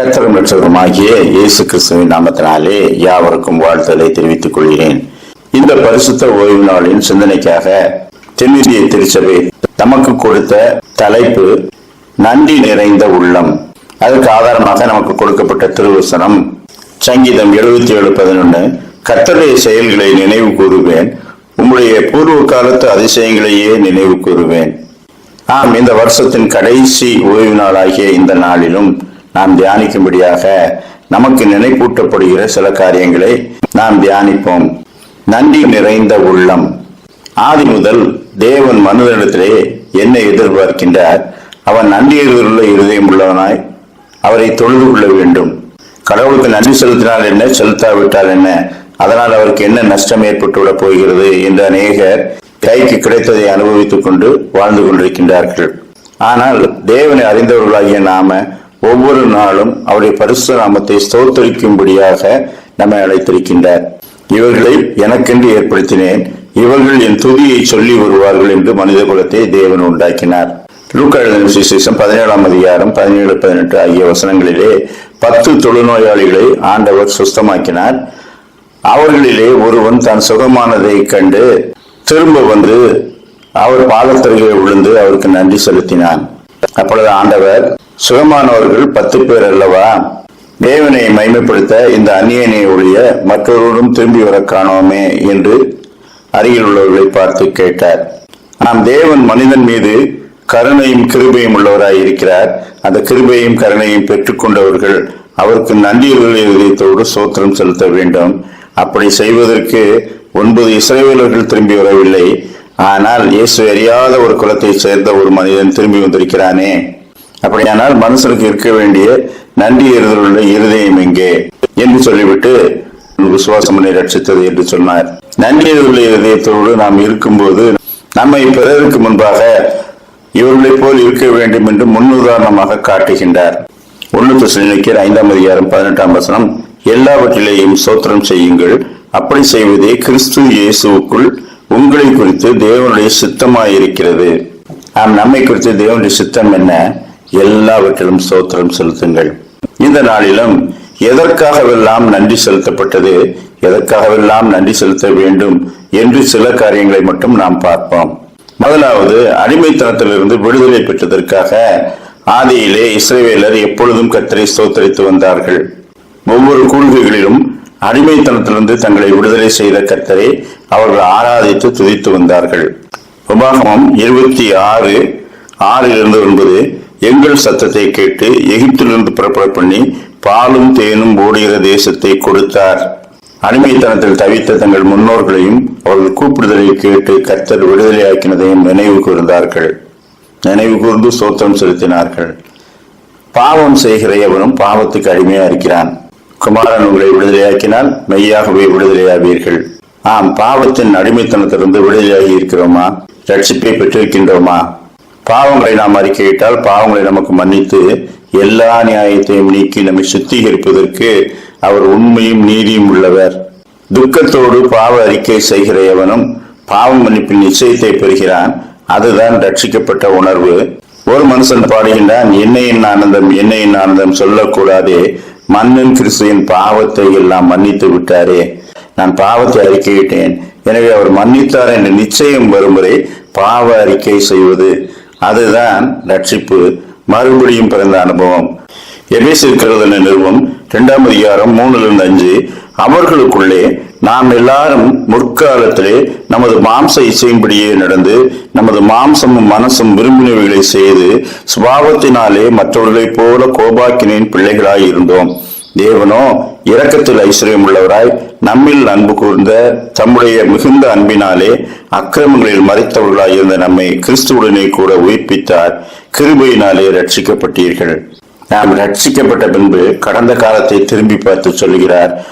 கர்த்தரும் ரட்சகருமாகிய இயேசு கிறிஸ்துவின் நாமத்தினாலே யாவருக்கும் வாழ்த்தலை தெரிவித்துக் கொள்கிறேன். இந்த பரிசுத்த ஓய்வு நாளின் சிந்தனைக்காக தென்னிந்திய திருச்சபை நமக்கு கொடுத்த தலைப்பு நன்றி நிறைந்த உள்ளம். அதற்கு ஆதாரமாக நமக்கு கொடுக்கப்பட்ட திருவசனம் சங்கீதம் எழுபத்தி ஏழு பதினொன்று கத்தருடைய செயல்களை நினைவு கூறுவேன் உங்களுடைய பூர்வ காலத்து அதிசயங்களையே நினைவு கூறுவேன். ஆம் இந்த வருஷத்தின் கடைசி ஓய்வு நாளாகிய இந்த நாளிலும் நாம் தியானிக்கும்படியாக நமக்கு நினைப்பூட்டப்படுகிற சில காரியங்களை நாம் தியானிப்போம். நன்றி நிறைந்த உள்ளம். ஆதி முதல் தேவன் மனிதனிடத்திலே என்ன எதிர்பார்க்கின்றார். அவன் நன்றியுள்ள இருதயம் உள்ளவனாய் அவரை தொழுது கொள்ள வேண்டும். கடவுளுக்கு நன்றி செலுத்தினால் என்ன செலுத்தாவிட்டால் என்ன? அதனால் அவருக்கு என்ன நஷ்டம் ஏற்பட்டுவிடப் போகிறது என்று அநேகர் கைக்கு கிடைத்ததை அனுபவித்துக் கொண்டு வாழ்ந்து கொண்டிருக்கின்றார்கள். ஆனால் தேவனை அறிந்தவர்களாகிய நாம ஒவ்வொரு நாளும் அவருடைய பரிசுராமத்தை ஸ்தோத்தரிக்கும்படியாக நம்மை அழைத்திருக்கின்றார். இவர்களை எனக்கென்று ஏற்படுத்தினேன். இவர்கள் என் துதியை சொல்லி வருவார்கள் என்று மனித குலத்தை தேவன் உண்டாக்கினார். லூக்கா எழுதின பதினேழாம் அதிகாரம் பதினேழு பதினெட்டு ஆகிய வசனங்களிலே பத்து தொழுநோயாளிகளை ஆண்டவர் சுஸ்தமாக்கினார். அவர்களிலே ஒருவன் தான் சுகமானதை கண்டு திரும்ப வந்து அவர் பாலத்தருகே விழுந்து அவருக்கு நன்றி செலுத்தினான். அப்பொழுது ஆண்டவர் சுகமானவர்கள் பத்து பேர் அல்லவா? தேவனை மைமைப்படுத்த இந்த அந்நியனை ஒழிய மற்றொருவரும் திரும்பி வர காணோமே என்று அருகில் உள்ளவர்களை பார்த்து கேட்டார். நாம் தேவன் மனிதன் மீது கருணையும் கிருபையும் உள்ளவராய் இருக்கிறார். அந்த கிருபையும் கருணையும் பெற்றுக்கொண்டவர்கள் அவருக்கு நன்றியுள்ள இதயத்தோடு சோத்திரம் செலுத்த வேண்டும். அப்படி செய்வதற்கு ஒன்பது இஸ்ரேலர்கள் திரும்பி வரவில்லை. ஆனால் இயேசு அறியாத ஒரு குலத்தை சேர்ந்த ஒரு மனிதன் திரும்பி வந்திருக்கிறானே. அப்படியானால் மனுஷனுக்கு இருக்க வேண்டிய நன்றி எறுதலுள்ள இருதயம் எங்கே? என்று சொல்லிவிட்டு விசுவாசமனை ரட்சித்தது என்று சொன்னார். நன்றி எறுதலுள்ள இருதயத்தோடு நாம் இருக்கும்போது நம்மை பிறருக்கு முன்பாக இவர்களைப் போல் இருக்க வேண்டும் என்று முன்னுதாரணமாக காட்டுகின்றார். ஒன்று தசனிக்கர் ஐந்தாம் அதிகாரம் பதினெட்டாம் வசனம் எல்லாவற்றிலேயும் சோத்திரம் செய்யுங்கள். அப்படி செய்வதே கிறிஸ்து இயேசுவுக்குள் உங்களை குறித்து தேவனுடைய சித்தமாயிருக்கிறது. ஆம் நம்மை குறித்து தேவனுடைய சித்தம் என்ன? எல்லாவற்றிலும் சோத்திரம் செலுத்துங்கள். இந்த நாளிலும் எதற்காகவெல்லாம் நன்றி செலுத்தப்பட்டது? எதற்காகவெல்லாம் நன்றி செலுத்த வேண்டும்? என்று சில காரியங்களை மட்டும் நாம் பார்ப்போம். முதலாவது அடிமைத்தனத்திலிருந்து விடுதலை பெற்றதற்காக ஆதியிலே இஸ்ரேவேலர் எப்பொழுதும் கத்தரை ஸ்தோத்தரித்து வந்தார்கள். ஒவ்வொரு கூழ்கைகளிலும் அடிமைத்தனத்திலிருந்து தங்களை விடுதலை செய்த கர்த்தரை அவர்கள் ஆராதித்து துதித்து வந்தார்கள். உபாகமம் இருபத்தி ஆறு ஆறிலிருந்து ஒன்பது. எங்கள் சத்தத்தை கேட்டு எகிப்திலிருந்து புறப்பட பண்ணி பாலும் தேனும் ஓடுகிற தேசத்தை கொடுத்தார். அடிமைத்தனத்தில் தவித்த தங்கள் முன்னோர்களையும் அவர்கள் கூப்பிடுதலை கேட்டு கர்த்தர் விடுதலையாக்கினதையும் நினைவு கூர்ந்தார்கள். நினைவு கூர்ந்து சோத்திரம் செலுத்தினார்கள். பாவம் செய்கிற எவனும் பாவத்துக்கு அடிமையா இருக்கிறான். குமாரன் உங்களை விடுதலையாக்கினால் மெய்யாகவே விடுதலையாவீர்கள். ஆம் பாவத்தின் அடிமைத்தனத்திலிருந்து விடுதலையாகி இருக்கிறோமா ரட்சிப்பை பெற்றிருக்கின்றோமா? பாவங்களை நாம் அறிக்கையிட்டால் பாவங்களை நமக்கு மன்னித்து எல்லா நியாயத்தையும் நீக்கி நம்மை சுத்திகரிப்பதற்கு அவர் உண்மையும் நீதியும் உள்ளவர். துக்கத்தோடு பாவ அறிக்கை செய்கிற எவனும் பாவம் மன்னிப்பின் நிச்சயத்தை பெறுகிறான். அதுதான் ரட்சிக்கப்பட்ட உணர்வு. ஒரு மனுஷன் பாடுகின்றான் என்னையின் ஆனந்தம் என்னையின் ஆனந்தம் சொல்லக்கூடாதே. மன்னன் கிறிஸ்துவின் பாவத்தை எல்லாம் மன்னித்து விட்டாரே. நான் பாவத்தை அறிக்கையிட்டேன். எனவே அவர் மன்னித்தார் என்ற நிச்சயம் வரும் வரை பாவ அறிக்கை செய்வது அதுதான் ரட்சிப்பு மறுபடியும் பிறந்த அனுபவம். எபேசிருக்கிறது நிறுவம் இரண்டாம் அதிகாரம் மூணுலிருந்து அஞ்சு. அவர்களுக்குள்ளே நாம் எல்லாரும் முற்காலத்திலே நமது மாம்ச இசையின்படியே நடந்து நமது மாம்சமும் மனசும் விரும்பினவைகளை செய்து சுபாவத்தினாலே மற்றவர்களைப் போல கோபாக்கினின் பிள்ளைகளாய் இருந்தோம் தேவனோ இரக்கத்தில் ஐஸ்வர்யம் உள்ளவராய் நம்மில் அன்பு கூர்ந்த தம்முடைய மிகுந்த அன்பினாலே அக்கிரமங்களில் மறைத்தவர்களாய் இருந்த நம்மை கிறிஸ்துவுடனே கூட உயிர்ப்பித்தார். கிருபையினாலே ரட்சிக்கப்பட்டீர்கள் நாம் ரட்சிக்கப்பட்ட பின்பு கடந்த காலத்தை திரும்பி பார்த்து சொல்கிறார்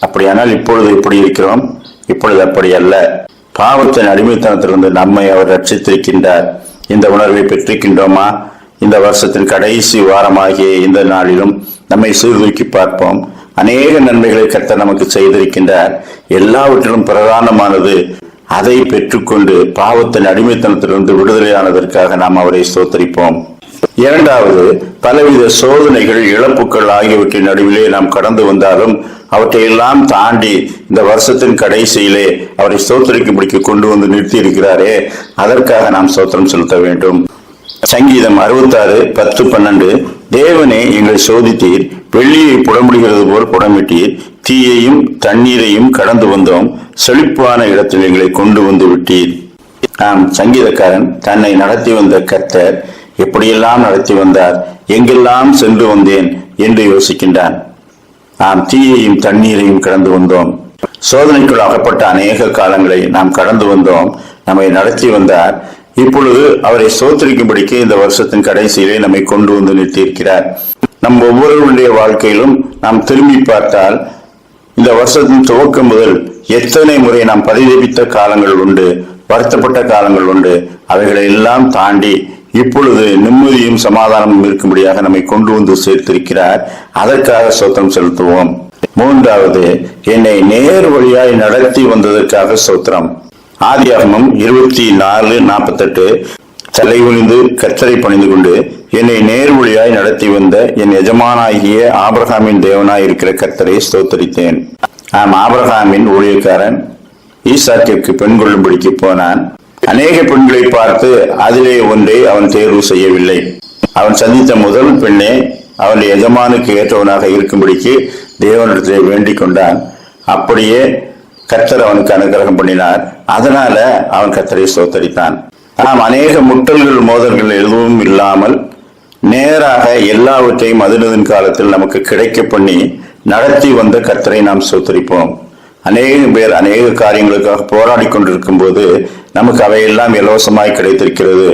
அப்படியானால் இப்பொழுது எப்படி இருக்கிறோம்? இப்பொழுது அப்படி அல்ல. பாவத்தின் அடிமைத்தனத்திலிருந்து நம்மை அவர் ரட்சித்திருக்கின்றார் இந்த உணர்வை பெற்றிருக்கின்றோமா? இந்த வருஷத்தின் கடைசி வாரமாகிய இந்த நாளிலும் நம்மை சீர்தூக்கி பார்ப்போம். அநேக நன்மைகளை கத்த நமக்கு செய்திருக்கின்றார். எல்லாவற்றிலும் பிரதானமானது அதை பெற்றுக்கொண்டு பாவத்தின் அடிமைத்தனத்திலிருந்து விடுதலையானதற்காக நாம் அவரை சோத்தரிப்போம் இரண்டாவது பலவித சோதனைகள் இழப்புகள் ஆகியவற்றின் நடுவிலே நாம் கடந்து வந்தாலும் அவற்றை எல்லாம் தாண்டி இந்த வருஷத்தின் கடைசியிலே அவரை சோத்தரிக்கும்படிக்கு கொண்டு வந்து நிறுத்தி இருக்கிறாரே அதற்காக நாம் சோத்திரம் செலுத்த வேண்டும். சங்கீதம் அறுபத்தாறு பத்து பன்னெண்டு. தேவனே எங்களை சோதித்தீர். வெள்ளியை புடமுடுகிறது போல் புடமிட்டீர். தீயையும் தண்ணீரையும் கடந்து வந்தோம். செழிப்பான இடத்தில் எங்களை கொண்டு வந்து விட்டீர். ஆம் சங்கீதக்காரன் தன்னை நடத்தி வந்த கர்த்தர் எப்படியெல்லாம் நடத்தி வந்தார்? எங்கெல்லாம் சென்று வந்தேன் என்று யோசிக்கின்றான். நாம் தீயையும் தண்ணீரையும் கடந்து வந்தோம். சோதனைக்குள் அகப்பட்ட அநேக காலங்களை நாம் கடந்து வந்தோம். நம்மை நடத்தி வந்தார். இப்பொழுது அவரை சோத்தரிக்கும்படிக்கு இந்த வருஷத்தின் கடைசியிலே நம்மை கொண்டு வந்து நிறுத்தியிருக்கிறார். நம் ஒவ்வொருவருடைய வாழ்க்கையிலும் நாம் திரும்பி பார்த்தால் இந்த வருஷத்தின் துவக்கம் முதல் எத்தனை முறை நாம் பரிதபித்த காலங்கள் உண்டு வருத்தப்பட்ட காலங்கள் உண்டு அவைகளை எல்லாம் தாண்டி இப்பொழுது நிம்மதியும் சமாதானமும் இருக்கும்படியாக நம்மை கொண்டு வந்து சேர்த்திருக்கிறார். அதற்காக சோத்திரம் செலுத்துவோம். மூன்றாவது என்னை நேர் வழியாய் நடத்தி வந்ததற்காக சோத்திரம் ஆதியாகமம் இருபத்தி நாலு நாற்பத்தெட்டு. தலை குனிந்து கத்தரை பணிந்து கொண்டு என்னை நேர் வழியாய் நடத்தி வந்த என் எஜமானாகிய ஆபிரகாமின் தேவனாய் இருக்கிற கர்த்தரை ஸ்தோத்தரித்தேன். ஆம் ஆபிரகாமின் ஊழியக்காரன். ஈசாக்கிற்கு பெண் கொள்ளும்படிக்கு போனான். அநேக பெண்களை பார்த்து அதிலே ஒன்றை அவன் தேர்வு செய்யவில்லை. அவன் சந்தித்த முதல் பெண்ணே அவன் எஜமானுக்கு ஏற்றவனாக இருக்கும்படிக்கு தேவனிடத்திலே வேண்டிக் கொண்டான். அப்படியே கர்த்தர் அவனுக்கு அனுகிரகம் பண்ணினார். அதனால அவன் கர்த்தரை சோத்தரித்தான் நாம் அநேக முட்டல்கள் மோதல்கள் எதுவும் இல்லாமல் நேராக எல்லாவற்றையும் அதினதின் காலத்தில் நமக்கு கிடைக்க பண்ணி நடத்தி வந்த கர்த்தரை நாம் சோத்தரிப்போம் அநேக பேர் அநேக காரியங்களுக்காக போராடி கொண்டிருக்கும் போது நமக்கு அவையெல்லாம் இலவசமாய் கிடைத்திருக்கிறது.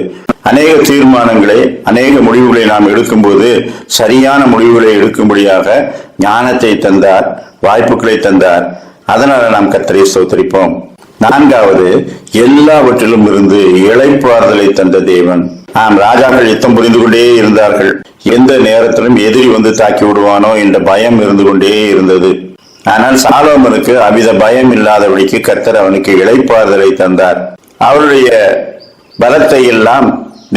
அநேக தீர்மானங்களை அநேக முடிவுகளை நாம் எடுக்கும்போது சரியான முடிவுகளை எடுக்கும்படியாக ஞானத்தை தந்தார் வாய்ப்புகளை தந்தார். அதனால நாம் கத்தரை சோத்தரிப்போம் நான்காவது எல்லாவற்றிலும் இருந்து இளைப்பாறுதலை தந்த தேவன். ஆம் ராஜாக்கள் யுத்தம் புரிந்து கொண்டே இருந்தார்கள். எந்த நேரத்திலும் எதிரி வந்து தாக்கி விடுவானோ என்ற பயம் இருந்து கொண்டே இருந்தது. ஆனால் சாலோமனுக்கு அவித பயம் இல்லாதபடிக்கு கர்த்தர் அவனுக்கு இளைப்பாறுதலை தந்தார். அவருடைய பலத்தை எல்லாம்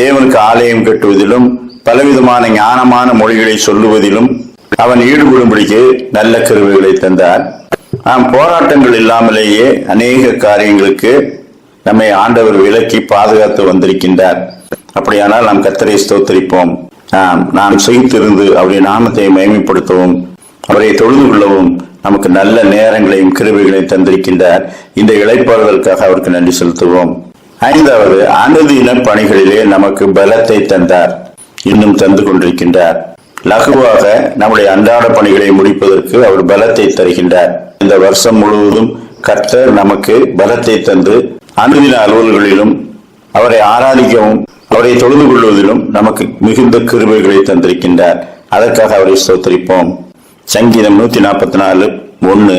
தேவனுக்கு ஆலயம் கட்டுவதிலும் பலவிதமான ஞானமான மொழிகளை சொல்லுவதிலும் அவன் ஈடுபடும்படிக்கு நல்ல கருவிகளை தந்தார். நாம் போராட்டங்கள் இல்லாமலேயே அநேக காரியங்களுக்கு நம்மை ஆண்டவர் விலக்கி பாதுகாத்து வந்திருக்கின்றார். அப்படியானால் நாம் கத்தரை ஸ்தோத்தரிப்போம். நாம் நாம் செய்திருந்து அவருடைய நாமத்தை மயமைப்படுத்தவும் அவரை தொழுது கொள்ளவும் நமக்கு நல்ல நேரங்களையும் கிருபைகளையும் தந்திருக்கின்றார். இந்த இழைப்பாளர்களுக்காக அவருக்கு நன்றி செலுத்துவோம். ஐந்தாவது அனுதின பணிகளிலே நமக்கு பலத்தை தந்தார். இன்னும் தந்து கொண்டிருக்கின்றார். லகுவாக நம்முடைய அன்றாட பணிகளை முடிப்பதற்கு அவர் பலத்தை தருகின்றார். இந்த வருஷம் முழுவதும் கர்த்தர் நமக்கு பலத்தை தந்து அனுதின அலுவல்களிலும் அவரை ஆராதிக்கவும் அவரை தொழுது கொள்வதிலும் நமக்கு மிகுந்த கிருபைகளை தந்திருக்கின்றார். அதற்காக அவரை சோத்தரிப்போம் சங்கீதம் நூத்தி நாற்பத்தி நாலு ஒன்னு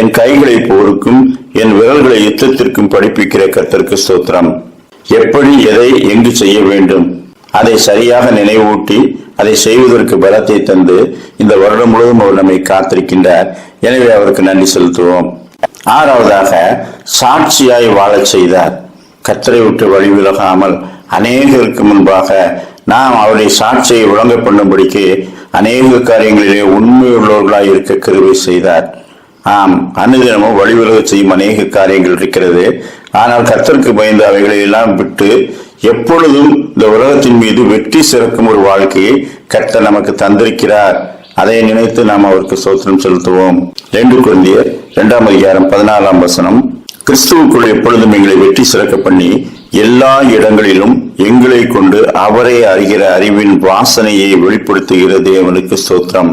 என் கைகளை போருக்கும் என் விரல்களை யுத்தத்திற்கும் படிப்பிக்கிற கர்த்தருக்கு ஸ்தோத்திரம். எப்படி எதை எங்கு செய்ய வேண்டும்? அதை சரியாக நினைவூட்டி அதை செய்வதற்கு பலத்தை தந்து இந்த வருடம் முழுவதும் அவர் நம்மை காத்திருக்கின்றார். எனவே அவருக்கு நன்றி செலுத்துவோம். ஆறாவதாக சாட்சியாய் வாழச் செய்தார். கத்தரை விட்டு வழி விலகாமல் அநேகருக்கு முன்பாக நாம் அவருடைய சாட்சியை விளங்க பண்ணும்படிக்கு அநேக காரியங்களிலே உண்மையுள்ளவர்களாய் இருக்க கருவை செய்தார். ஆம் அனுதினமும் வழிவிலக செய்யும் அநேக காரியங்கள் இருக்கிறது. ஆனால் கத்தருக்கு பயந்து அவைகளை எல்லாம் விட்டு எப்பொழுதும் இந்த உலகத்தின் மீது வெற்றி சிறக்கும் ஒரு வாழ்க்கையை கட்ட நமக்கு தந்திருக்கிறார். அதை நினைத்து நாம் அவருக்கு சோத்திரம் செலுத்துவோம். ரெண்டு குழந்தையர் இரண்டாம் அதிகாரம் பதினாலாம் வசனம். கிறிஸ்துவுக்குள் எப்பொழுதும் எங்களை வெற்றி சிறக்க பண்ணி எல்லா இடங்களிலும் எங்களை கொண்டு அவரை அறிகிற அறிவின் வாசனையை வெளிப்படுத்துகிற தேவனுக்கு ஸ்தோத்திரம்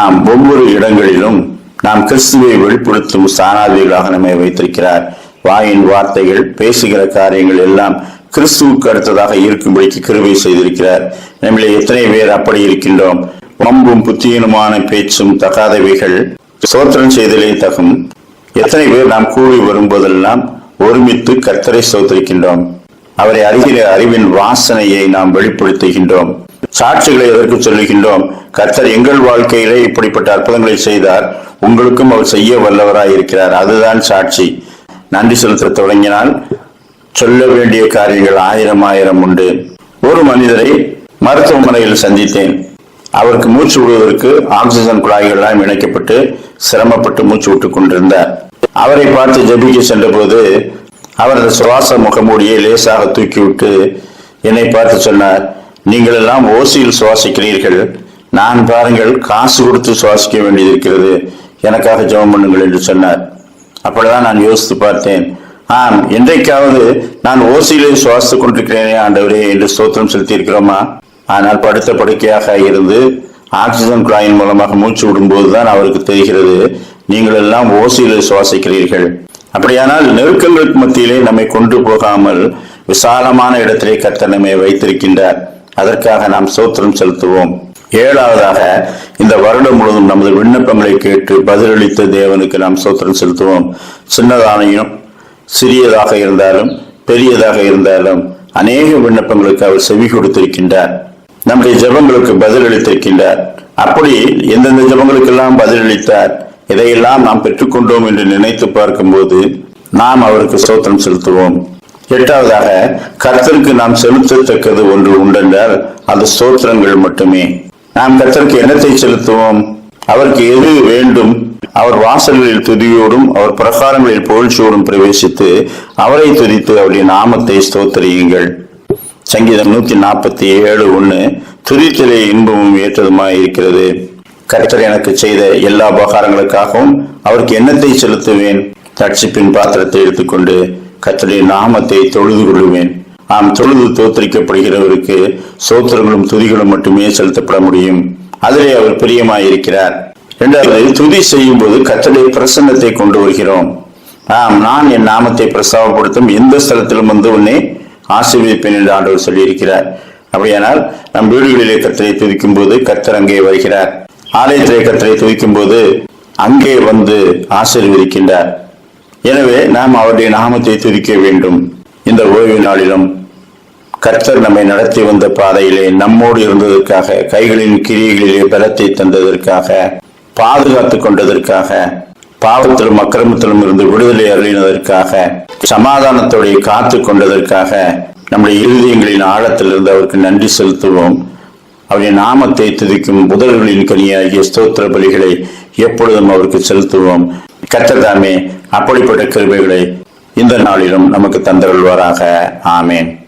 ஆம் ஒவ்வொரு இடங்களிலும் நாம் கிறிஸ்துவை வெளிப்படுத்தும் சாணாதிகளாக நம்மை வைத்திருக்கிறார். வாயின் வார்த்தைகள் பேசுகிற காரியங்கள் எல்லாம் கிறிஸ்துவுக்கு அடுத்ததாக இருக்கும்படிக்கு கிருபை செய்திருக்கிறார். நம்மளே எத்தனை பேர் அப்படி இருக்கின்றோம். வம்பும் புத்தியனுமான பேச்சும் தகாதவைகள் சோத்திரம் செய்தலே தகும். எத்தனை பேர் நாம் கூடி வரும்போதெல்லாம் ஒருமித்து கர்த்தரை சோத்திருக்கின்றோம் அவரை அறிகிற அறிவின் வாசனையை நாம் வெளிப்படுத்துகின்றோம். சாட்சிகளை எதற்கு சொல்லுகின்றோம்? கர்த்தர் எங்கள் வாழ்க்கையிலே இப்படிப்பட்ட அற்புதங்களை செய்தார். உங்களுக்கும் அவர் செய்ய வல்லவராய் இருக்கிறார் அதுதான் சாட்சி. நன்றி செலுத்த தொடங்கினால் சொல்ல வேண்டிய காரியங்கள் ஆயிரம் ஆயிரம் உண்டு. ஒரு மனிதரை மருத்துவமனையில் சந்தித்தேன். அவருக்கு மூச்சு விடுவதற்கு ஆக்சிஜன் குழாய்கள் எல்லாம் இணைக்கப்பட்டு சிரமப்பட்டு மூச்சு விட்டுக் கொண்டிருந்தார். அவரை பார்த்து ஜெபிக்க சென்றபோது அவரது சுவாச முகமூடியை லேசாக தூக்கிவிட்டு என்னை பார்த்து சொன்னார் நீங்கள் எல்லாம் ஓசியில் சுவாசிக்கிறீர்கள். நான் பாருங்கள் காசு கொடுத்து சுவாசிக்க வேண்டியது எனக்காக ஜெபம் பண்ணுங்கள் என்று சொன்னார். அப்படிதான் நான் யோசித்து பார்த்தேன் ஆம் என்றைக்காவது நான் ஓசியிலே சுவாசித்துக் கொண்டிருக்கிறேனே ஆண்டவரே என்று ஸ்தோத்திரம் செலுத்தியிருக்கிறோமா? ஆனால் படுத்த படுக்கையாக இருந்து ஆக்சிஜன் குழாயின் மூலமாக மூச்சு விடும்போதுதான் அவருக்கு தெரிகிறது நீங்கள் எல்லாம் ஓசியிலே சுவாசிக்கிறீர்கள். அப்படியானால் நெருக்கங்களுக்கு மத்தியிலே நம்மை கொண்டு போகாமல் விசாலமான இடத்திலே கர்த்தர் நம்மை வைத்திருக்கின்றார். அதற்காக நாம் சோத்திரம் செலுத்துவோம். ஏழாவதாக இந்த வருடம் முழுவதும் நமது விண்ணப்பங்களை கேட்டு பதிலளித்த தேவனுக்கு நாம் சோத்திரம் செலுத்துவோம். சின்னதானையும் சிறியதாக இருந்தாலும் பெரியதாக இருந்தாலும் அநேக விண்ணப்பங்களுக்கு அவர் செவி கொடுத்திருக்கின்றார். நம்முடைய ஜெபங்களுக்கு பதிலளித்திருக்கின்றார் அப்படி எந்தெந்த ஜெபங்களுக்கெல்லாம் பதிலளித்தார் இதையெல்லாம் நாம் பெற்றுக்கொண்டோம் என்று நினைத்து பார்க்கும்போது நாம் அவருக்கு சோத்திரம் செலுத்துவோம். எட்டாவதாக கர்த்தருக்கு நாம் செலுத்தத்தக்கது ஒன்று உண்டென்றால் அது சோத்திரங்கள் மட்டுமே. நாம் கர்த்தருக்கு என்னத்தை செலுத்துவோம்? அவருக்கு எது வேண்டும்? அவர் வாசல்களில் துதியோடும் அவர் பிரகாரங்களில் புகழ்ச்சியோடும் பிரவேசித்து அவரை துதித்து அவருடைய நாமத்தை ஸ்தோத்தரியுங்கள். சங்கீதம் நூத்தி நாற்பத்தி ஏழு ஒண்ணு துதித்தலே இன்பமும் ஏற்றதுமாய் இருக்கிறது. கர்த்தர் எனக்கு செய்த எல்லா உபகாரங்களுக்காகவும் அவருக்கு எண்ணத்தை செலுத்துவேன். தட்சிப்பின் பாத்திரத்தை எடுத்துக்கொண்டு கர்த்தருடைய நாமத்தை தொழுது கொள்ளுவேன். ஆம் தொழுது தோத்தரிக்கப்படுகிறவருக்கு சோத்திரங்களும் துதிகளும் மட்டுமே செலுத்தப்பட முடியும். அதிலே அவர் பிரியமாயிருக்கிறார். இரண்டாவது துதி செய்யும் போது கர்த்தருடைய பிரசன்னத்தை கொண்டு வருகிறோம் ஆம் நான் என் நாமத்தை பிரஸ்தாபப்படுத்தும் எந்த ஸ்தலத்திலும் வந்து உன்னை ஆசீர்வதிப்பேன் என்று ஆண்டவர் சொல்லியிருக்கிறார். அப்படியானால் நம் வீடுகளிலே கர்த்தரை துதிக்கும் போது கத்தர் அங்கே வருகிறார். ஆலயத்திலே கர்த்தரை துதிக்கும் போது அங்கே வந்து ஆசீர்வதிக்கின்றார். எனவே நாம் அவருடைய நாமத்தை துதிக்க வேண்டும். இந்த ஓய்வு நாளிலும் கர்த்தர் நம்மை நடத்தி வந்த பாதையிலே நம்மோடு இருந்ததற்காக கைகளின் கிரியைகளிலே பலத்தை தந்ததற்காக பாதுகாத்துக் கொண்டதற்காக பாவத்திலும் அக்கிரமத்திலும் இருந்து விடுதலை அருளினதற்காக சமாதானத்தோடைய காத்து கொண்டதற்காக நம்முடைய இருதயங்களின் ஆழத்திலிருந்து அவருக்கு நன்றி செலுத்துவோம். அவருடைய நாமத்தை துதிக்கும் புதர்களின் கனியாகிய ஸ்தோத்திர பலிகளை எப்பொழுதும் அவருக்கு செலுத்துவோம். கத்ததாமே அப்படிப்பட்ட கிருபைகளை இந்த நாளிலும் நமக்கு தந்தருள்வாராக. ஆமேன்.